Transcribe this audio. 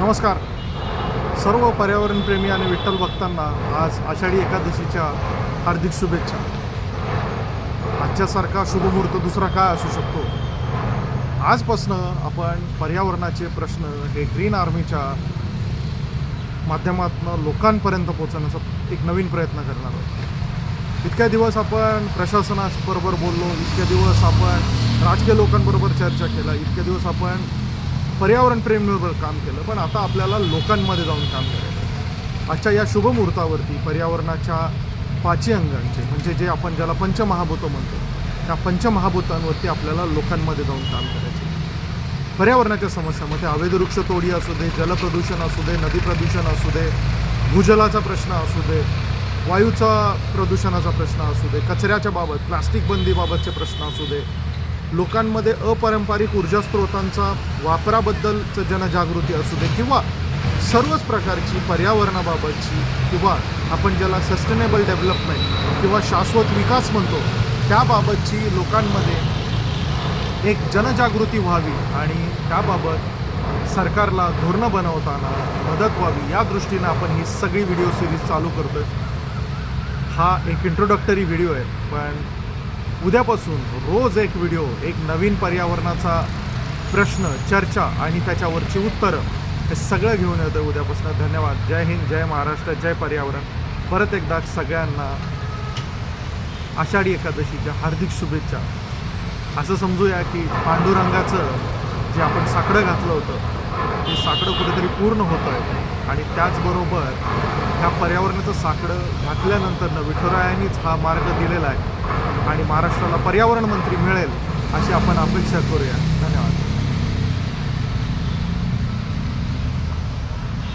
नमस्कार. सर्व पर्यावरणप्रेमी आणि विठ्ठल भक्तांना आज आषाढी एकादशीच्या हार्दिक शुभेच्छा. आजच्यासारखा शुभमुहूर्त दुसरा काय असू शकतो? आजपासनं आपण पर्यावरणाचे प्रश्न हे ग्रीन आर्मीच्या माध्यमातून लोकांपर्यंत पोहोचवण्याचा एक नवीन प्रयत्न करणार आहोत. इतक्या दिवस आपण प्रशासनाबरोबर बोललो इतक्या दिवस आपण राजकीय लोकांबरोबर चर्चा केला इतके दिवस आपण पर्यावरणप्रेमीवर काम केलं पण आता आपल्याला लोकांमध्ये जाऊन काम करायचं आजच्या या शुभमुहूर्तावरती पर्यावरणाच्या पाची अंगांचे म्हणजे जे आपण ज्याला पंचमहाभूतं म्हणतो त्या पंचमहाभूतांवरती आपल्याला लोकांमध्ये जाऊन काम करायचं पर्यावरणाच्या समस्यामध्ये अवैध तोडी असू दे जलप्रदूषण असू दे नदी प्रदूषण असू दे भूजलाचा प्रश्न असू दे वायूचा प्रदूषणाचा प्रश्न असू दे कचऱ्याच्या बाबत प्लास्टिक बंदीबाबतचे प्रश्न असू दे लोकांमध्ये अपारंपरिक ऊर्जा स्रोतांचा वापराबद्दलचं जनजागृती असू दे किंवा सर्वच प्रकारची पर्यावरणाबाबतची किंवा आपण ज्याला सस्टेनेबल डेव्हलपमेंट किंवा शाश्वत विकास म्हणतो त्याबाबतची लोकांमध्ये एक जनजागृती व्हावी आणि त्याबाबत सरकारला धोरणं बनवताना मदत व्हावी. या दृष्टीनं आपण ही सगळी व्हिडिओ सिरीज चालू करतो आहे हा एक इंट्रोडक्टरी व्हिडिओ आहे पण उद्यापासून रोज एक व्हिडिओ एक नवीन पर्यावरणाचा प्रश्न चर्चा आणि त्याच्यावरची उत्तरं हे सगळं घेऊन येतं उद्यापासून. धन्यवाद. जय हिंद जय महाराष्ट्र जय पर्यावरण. परत एकदा सगळ्यांना आषाढी एकादशीच्या हार्दिक शुभेच्छा. असं समजूया की पांडुरंगाचं जे आपण साकडं घातलं होतं ते साकडं कुठेतरी पूर्ण होतं आहे आणि त्याचबरोबर ह्या पर्यावरणाचं साकडं घातल्यानंतर विठुरायांनीच हा मार्ग दिलेला आहे. आणि महाराष्ट्राला पर्यावरण मंत्री मिळेल अशी आपण अपेक्षा करूया. धन्यवाद.